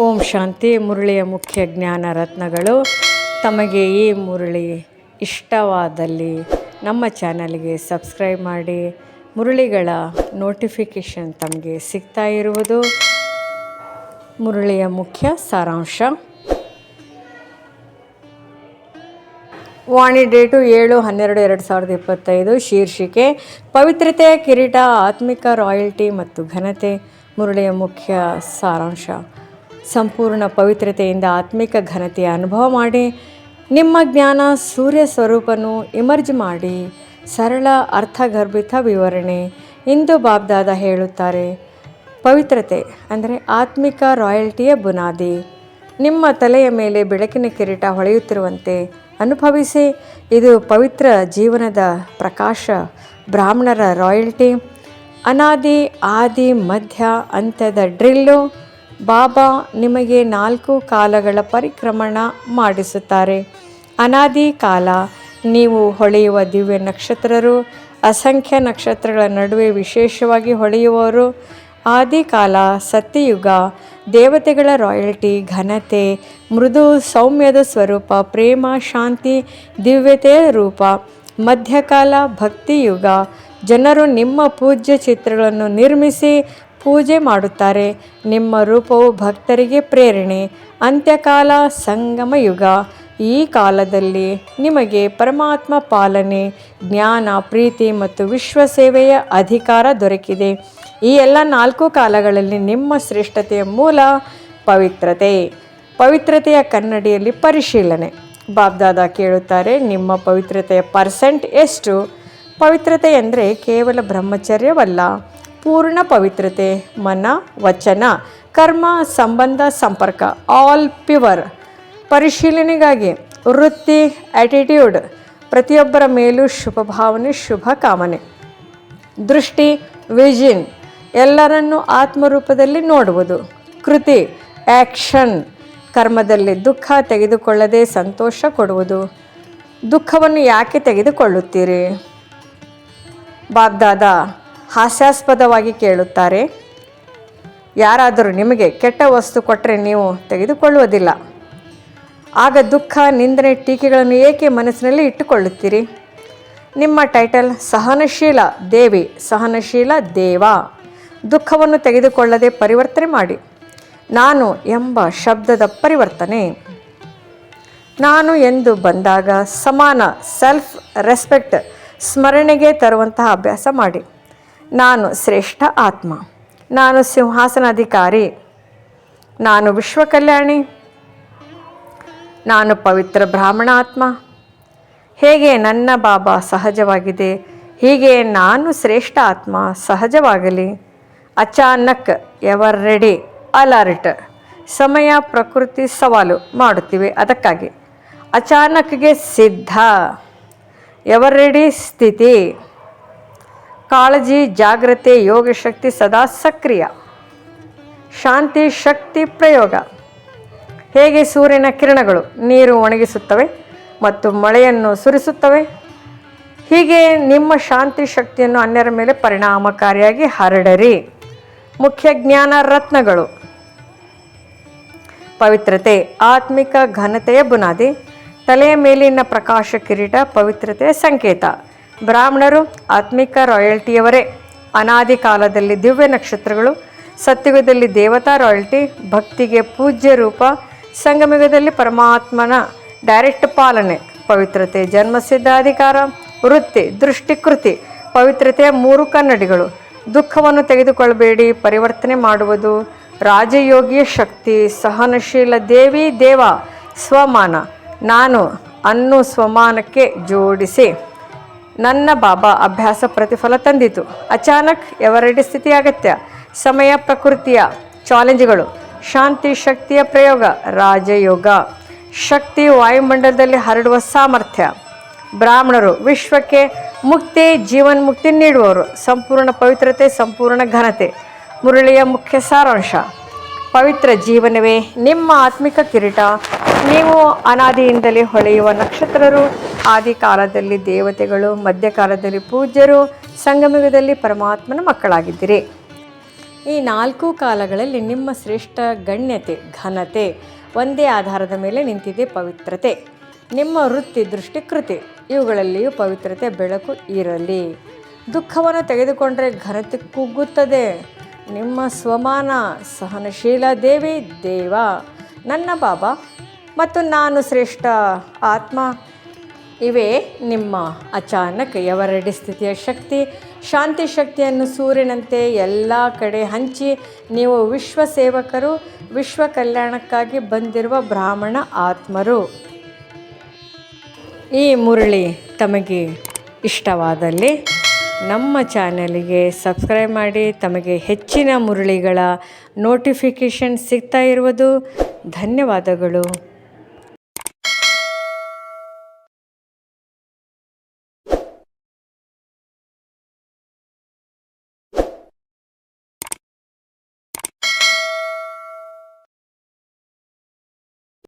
ಓಂ ಶಾಂತಿ, ಮುರಳಿಯ ಮುಖ್ಯ ಜ್ಞಾನ ರತ್ನಗಳು. ತಮಗೆ ಈ ಮುರಳಿ ಇಷ್ಟವಾದಲ್ಲಿ ನಮ್ಮ ಚಾನಲ್ಗೆ ಸಬ್ಸ್ಕ್ರೈಬ್ ಮಾಡಿ. ಮುರಳಿಗಳ ನೋಟಿಫಿಕೇಷನ್ ತಮಗೆ ಸಿಗ್ತಾ ಇರುವುದು. ಮುರಳಿಯ ಮುಖ್ಯ ಸಾರಾಂಶ. ವಾಣಿ ಡೇಟು ಏಳು ಹನ್ನೆರಡು ಎರಡು ಸಾವಿರದ ಇಪ್ಪತ್ತೈದು. ಶೀರ್ಷಿಕೆ ಪವಿತ್ರತೆಯ ಕಿರೀಟ, ಆತ್ಮಿಕ ರಾಯಲ್ಟಿ ಮತ್ತು ಘನತೆ. ಮುರಳಿಯ ಮುಖ್ಯ ಸಾರಾಂಶ. ಸಂಪೂರ್ಣ ಪವಿತ್ರತೆಯಿಂದ ಆತ್ಮಿಕ ಘನತೆಯ ಅನುಭವ ಮಾಡಿ, ನಿಮ್ಮ ಜ್ಞಾನ ಸೂರ್ಯ ಸ್ವರೂಪನು ಇಮರ್ಜ್ ಮಾಡಿ, ಸರಳ ಅರ್ಥಗರ್ಭಿತ ವಿವರಣೆ ಇಂದು ಬಾಬ್ದಾದ ಹೇಳುತ್ತಾರೆ. ಪವಿತ್ರತೆ ಅಂದರೆ ಆತ್ಮಿಕ ರಾಯಲ್ಟಿಯ ಬುನಾದಿ. ನಿಮ್ಮ ತಲೆಯ ಮೇಲೆ ಬೆಳಕಿನ ಕಿರೀಟ ಹೊಳೆಯುತ್ತಿರುವಂತೆ ಅನುಭವಿಸಿ, ಇದು ಪವಿತ್ರ ಜೀವನದ ಪ್ರಕಾಶ, ಬ್ರಾಹ್ಮಣರ ರಾಯಲ್ಟಿ. ಅನಾದಿ, ಆದಿ, ಮಧ್ಯ, ಅಂತ್ಯದ ಡ್ರಿಲ್ಲು ಬಾಬಾ ನಿಮಗೆ ನಾಲ್ಕು ಕಾಲಗಳ ಪರಿಕ್ರಮಣ ಮಾಡಿಸುತ್ತಾರೆ. ಅನಾದಿ ಕಾಲ, ನೀವು ಹೊಳೆಯುವ ದಿವ್ಯ ನಕ್ಷತ್ರರು, ಅಸಂಖ್ಯ ನಕ್ಷತ್ರಗಳ ನಡುವೆ ವಿಶೇಷವಾಗಿ ಹೊಳೆಯುವವರು. ಆದಿಕಾಲ ಸತ್ಯಯುಗ, ದೇವತೆಗಳ ರಾಯಲ್ಟಿ, ಘನತೆ, ಮೃದು ಸೌಮ್ಯದ ಸ್ವರೂಪ, ಪ್ರೇಮ, ಶಾಂತಿ, ದಿವ್ಯತೆಯ ರೂಪ. ಮಧ್ಯಕಾಲ, ಭಕ್ತಿಯುಗ, ಜನರು ನಿಮ್ಮ ಪೂಜ್ಯ ಚಿತ್ರಗಳನ್ನು ನಿರ್ಮಿಸಿ ಪೂಜೆ ಮಾಡುತ್ತಾರೆ. ನಿಮ್ಮ ರೂಪವು ಭಕ್ತರಿಗೆ ಪ್ರೇರಣೆ. ಅಂತ್ಯಕಾಲ ಸಂಗಮ ಯುಗ. ಈ ಕಾಲದಲ್ಲಿ ನಿಮಗೆ ಪರಮಾತ್ಮ ಪಾಲನೆ, ಜ್ಞಾನ, ಪ್ರೀತಿ ಮತ್ತು ವಿಶ್ವ ಸೇವೆಯ ಅಧಿಕಾರ ದೊರಕಿದೆ. ಈ ಎಲ್ಲ ನಾಲ್ಕು ಕಾಲಗಳಲ್ಲಿ ನಿಮ್ಮ ಶ್ರೇಷ್ಠತೆಯ ಮೂಲ ಪವಿತ್ರತೆ. ಪವಿತ್ರತೆಯ ಕನ್ನಡಿಯಲ್ಲಿ ಪರಿಶೀಲನೆ. ಬಾಬ್ದಾದ ಕೇಳುತ್ತಾರೆ, ನಿಮ್ಮ ಪವಿತ್ರತೆಯ ಪರ್ಸೆಂಟ್ ಎಷ್ಟು? ಪವಿತ್ರತೆ ಅಂದರೆ ಕೇವಲ ಬ್ರಹ್ಮಚರ್ಯವಲ್ಲ. ಪೂರ್ಣ ಪವಿತ್ರತೆ, ಮನ, ವಚನ, ಕರ್ಮ, ಸಂಬಂಧ, ಸಂಪರ್ಕ ಆಲ್ ಪ್ಯುವರ್ ಪರಿಶೀಲನೆಗಾಗಿ ವೃತ್ತಿ ಆ್ಯಟಿಟ್ಯೂಡ್ ಪ್ರತಿಯೊಬ್ಬರ ಮೇಲೂ ಶುಭ ಭಾವನೆ, ಶುಭ ಕಾಮನೆ. ದೃಷ್ಟಿ ವಿಜಿನ್ ಎಲ್ಲರನ್ನು ಆತ್ಮರೂಪದಲ್ಲಿ ನೋಡುವುದು. ಕೃತಿ ಆ್ಯಕ್ಷನ್ ಕರ್ಮದಲ್ಲಿ ದುಃಖ ತೆಗೆದುಕೊಳ್ಳದೆ ಸಂತೋಷ ಕೊಡುವುದು. ದುಃಖವನ್ನು ಯಾಕೆ ತೆಗೆದುಕೊಳ್ಳುತ್ತೀರಿ? ಬಾಬ್ದಾದ ಹಾಸ್ಯಾಸ್ಪದವಾಗಿ ಕೇಳುತ್ತಾರೆ. ಯಾರಾದರೂ ನಿಮಗೆ ಕೆಟ್ಟ ವಸ್ತು ಕೊಟ್ಟರೆ ನೀವು ತೆಗೆದುಕೊಳ್ಳುವುದಿಲ್ಲ. ಆಗ ದುಃಖ, ನಿಂದನೆ, ಟೀಕೆಗಳನ್ನು ಏಕೆ ಮನಸ್ಸಿನಲ್ಲಿ ಇಟ್ಟುಕೊಳ್ಳುತ್ತೀರಿ? ನಿಮ್ಮ ಟೈಟಲ್ ಸಹನಶೀಲ ದೇವಿ, ಸಹನಶೀಲ ದೇವ. ದುಃಖವನ್ನು ತೆಗೆದುಕೊಳ್ಳದೆ ಪರಿವರ್ತನೆ ಮಾಡಿ. ನಾನು ಎಂಬ ಶಬ್ದದ ಪರಿವರ್ತನೆ. ನಾನು ಎಂದು ಬಂದಾಗ ಸಮಾನ ಸೆಲ್ಫ್ ರೆಸ್ಪೆಕ್ಟ್ ಸ್ಮರಣೆಗೆ ತರುವಂತಹ ಅಭ್ಯಾಸ ಮಾಡಿ. ನಾನು ಶ್ರೇಷ್ಠ ಆತ್ಮ. ನಾನು ಸಿಂಹಾಸನಾಧಿಕಾರಿ. ನಾನು ವಿಶ್ವಕಲ್ಯಾಣಿ. ನಾನು ಪವಿತ್ರ ಬ್ರಾಹ್ಮಣ ಆತ್ಮ ಹೇಗೆ ನನ್ನ ಬಾಬಾ ಸಹಜವಾಗಿದೆ, ಹೀಗೆ ನಾನು ಶ್ರೇಷ್ಠ ಆತ್ಮ ಸಹಜವಾಗಲಿ. ಅಚಾನಕ್ ಎವರ್ ರೆಡಿ ಅಲರ್ಟ್. ಸಮಯ, ಪ್ರಕೃತಿ ಸವಾಲು ಮಾಡುತ್ತಿವೆ ಅದಕ್ಕಾಗಿ. ಅಚಾನಕ್ಗೆ ಸಿದ್ಧ. ಎವರ್ ರೆಡಿ ಸ್ಥಿತಿ. ಕಾಳಜಿ, ಜಾಗ್ರತೆ, ಯೋಗ ಶಕ್ತಿ ಸದಾ ಸಕ್ರಿಯ. ಶಾಂತಿ, ಶಕ್ತಿ, ಪ್ರಯೋಗ. ಹೇಗೆ ಸೂರ್ಯನ ಕಿರಣಗಳು ನೀರು ಒಣಗಿಸುತ್ತವೆ ಮತ್ತು ಮಳೆಯನ್ನು ಸುರಿಸುತ್ತವೆ? ಹೀಗೆ ನಿಮ್ಮ ಶಾಂತಿ ಶಕ್ತಿಯನ್ನು ಅನ್ಯರ ಮೇಲೆ ಪರಿಣಾಮಕಾರಿಯಾಗಿ ಹರಡರಿ. ಮುಖ್ಯ ಜ್ಞಾನ ರತ್ನಗಳು. ಪವಿತ್ರತೆ, ಆತ್ಮಿಕ ಘನತೆಯ ಬುನಾದಿ. ತಲೆಯ ಮೇಲಿನ ಪ್ರಕಾಶ ಕಿರೀಟ, ಪವಿತ್ರತೆಯ ಸಂಕೇತ. ಬ್ರಾಹ್ಮಣರು, ಆತ್ಮಿಕ ರಾಯಲ್ಟಿಯವರೇ, ಅನಾದಿ ಕಾಲದಲ್ಲಿ ದಿವ್ಯ ನಕ್ಷತ್ರಗಳು, ಸತ್ಯುಗದಲ್ಲಿ ದೇವತಾ ರಾಯಲ್ಟಿ, ಭಕ್ತಿಗೆ ಪೂಜ್ಯ ರೂಪ, ಸಂಗಮಯುಗದಲ್ಲಿ ಪರಮಾತ್ಮನ ಡೈರೆಕ್ಟ್ ಪಾಲನೆ, ಪವಿತ್ರತೆ, ಜನ್ಮಸಿದ್ಧಾಧಿಕಾರ, ವೃತ್ತಿ, ದೃಷ್ಟಿಕೃತಿ, ಪವಿತ್ರತೆಯ ಮೂರು ಕನ್ನಡಿಗಳು. ದುಃಖವನ್ನು ತೆಗೆದುಕೊಳ್ಳಬೇಡಿ, ಪರಿವರ್ತನೆ ಮಾಡುವುದು ರಾಜಯೋಗಿಯ ಶಕ್ತಿ, ಸಹನಶೀಲ ದೇವಿ, ದೇವ, ಸ್ವಮಾನ. ನಾನು ಅನ್ನು ಸ್ವಮಾನಕ್ಕೆ ಜೋಡಿಸಿ. ನನ್ನ ಬಾಬಾ ಅಭ್ಯಾಸ ಪ್ರತಿಫಲ ತಂದಿತು. ಅಚಾನಕ್ ಎವರೆಡಿ ಸ್ಥಿತಿ ಅಗತ್ಯ. ಸಮಯ, ಪ್ರಕೃತಿಯ ಚಾಲೆಂಜ್ಗಳು, ಶಾಂತಿ, ಶಕ್ತಿಯ ಪ್ರಯೋಗ, ರಾಜಯೋಗ. ಶಕ್ತಿ ವಾಯುಮಂಡಲದಲ್ಲಿ ಹರಡುವ ಸಾಮರ್ಥ್ಯ. ಬ್ರಾಹ್ಮಣರು ವಿಶ್ವಕ್ಕೆ ಮುಕ್ತಿ, ಜೀವನ್ ಮುಕ್ತಿ ನೀಡುವವರು. ಸಂಪೂರ್ಣ ಪವಿತ್ರತೆ, ಸಂಪೂರ್ಣ ಘನತೆ. ಮುರಳಿಯ ಮುಖ್ಯ ಸಾರಾಂಶ. ಪವಿತ್ರ ಜೀವನವೇ ನಿಮ್ಮ ಆತ್ಮಿಕ ಕಿರೀಟ. ನೀವು ಅನಾದಿಯಿಂದಲೇ ಹೊಳೆಯುವ ನಕ್ಷತ್ರರು. ಆದಿ ಕಾಲದಲ್ಲಿ ದೇವತೆಗಳು, ಮಧ್ಯಕಾಲದಲ್ಲಿ ಪೂಜ್ಯರು, ಸಂಗಮಯುಗದಲ್ಲಿ ಪರಮಾತ್ಮನ ಮಕ್ಕಳಾಗಿದ್ದೀರಿ. ಈ ನಾಲ್ಕು ಕಾಲಗಳಲ್ಲಿ ನಿಮ್ಮ ಶ್ರೇಷ್ಠ ಗಣ್ಯತೆ, ಘನತೆ ಒಂದೇ ಆಧಾರದ ಮೇಲೆ ನಿಂತಿದೆ ಪವಿತ್ರತೆ. ನಿಮ್ಮ ವೃತ್ತಿ, ದೃಷ್ಟಿ, ಕೃತಿ, ಇವುಗಳಲ್ಲಿಯೂ ಪವಿತ್ರತೆ, ಬೆಳಕು ಇರಲಿ. ದುಃಖವನ್ನು ತೆಗೆದುಕೊಂಡರೆ ಘನತೆ ಕುಗ್ಗುತ್ತದೆ. ನಿಮ್ಮ ಸ್ವಮಾನ, ಸಹನಶೀಲ ದೇವಿ, ದೇವ, ನನ್ನ ಬಾಬಾ ಮತ್ತು ನಾನು ಶ್ರೇಷ್ಠ ಆತ್ಮ. ಇವೇ ನಿಮ್ಮ ಅಚಾನಕ್ ಎವರೆಡಿ ಸ್ಥಿತಿಯ ಶಕ್ತಿ. ಶಾಂತಿ ಶಕ್ತಿಯನ್ನು ಸೂರ್ಯನಂತೆ ಎಲ್ಲ ಕಡೆ ಹಂಚಿ ನೀವು ವಿಶ್ವ ಸೇವಕರು ವಿಶ್ವ ಕಲ್ಯಾಣಕ್ಕಾಗಿ ಬಂದಿರುವ ಬ್ರಾಹ್ಮಣ ಆತ್ಮರು. ಈ ಮುರಳಿ ತಮಗೆ ಇಷ್ಟವಾದಲ್ಲಿ ನಮ್ಮ ಚಾನಲಿಗೆ ಸಬ್ಸ್ಕ್ರೈಬ್ ಮಾಡಿ, ತಮಗೆ ಹೆಚ್ಚಿನ ಮುರಳಿಗಳ ನೋಟಿಫಿಕೇಷನ್ ಸಿಗ್ತಾ ಇರುವುದು. ಧನ್ಯವಾದಗಳು.